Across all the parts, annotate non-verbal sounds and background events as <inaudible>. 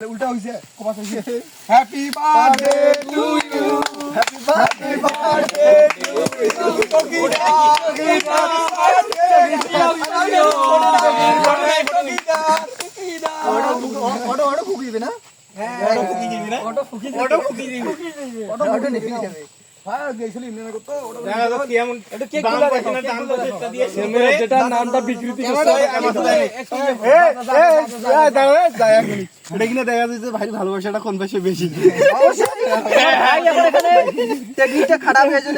উল্টা হইছে কবাস হইছে happy birthday to you happy birthday birthday to you auto auto ফুকি দিবে না অটো ফুকি দিবে না অটো ফুকি অটো ফুকি দিবে অটো অটো নিবি যাবে হ্যাঁ ভালোবাসাটা কোন পাশে বেশি? খারাপ হয়ে জন্য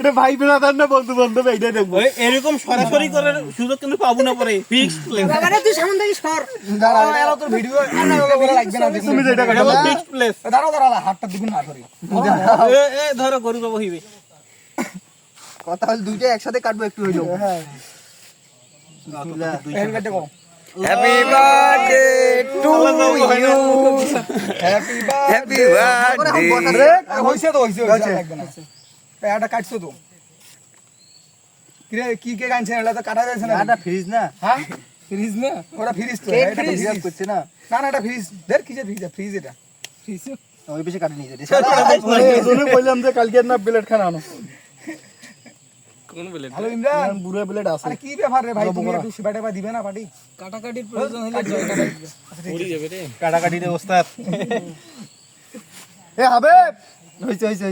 এটা ভাই বেড়াতার না বন্ধু বান্ধব এইটাই দেখব। এরকম সরাসরি করার সুযোগ কিন্তু পাবো না পরে ফিক্সড প্লেস তুই সামনে থেকে সর। এরা তোর ভিডিও লাগবে না তুমি যেটা হাতটা দিবি না এ এ ধরো গরু বাবু হইবে কথা হল দুইটা একসাথে কাটবো একটু হইল happy birthday to you happy happy birthday হইছে তো হইছে হইছে লাগবে না। কাটছো তো? কিরে কি কে গানছে এটা তো কাটা যাচ্ছে না। এটা ফ্রিজ না। হ্যাঁ? ফ্রিজ না? ওটা ফ্রিজ তো। এটা ফ্রিজ করছে না। না না এটা ফ্রিজ দেখ কি যে ফ্রিজ ফ্রিজ এটা। ফ্রিজ ওই বেশি কাটে নিয়ে যেতে। বললাম যে কালকে না ব্লেড খান আনো। কোন বলে হ্যালো ইমরান বুড়া প্লেট আছে। আরে কি ব্যাপার রে ভাই তুমি একটু সিবাটা বা দিবে না পার্টি? কাটাকাটির প্রয়োজন হলে পড়ি যাবে রে। কাটাকাটিতে ওস্তাদ <laughs> এ হাবিব! হইছে হইছে হইছে।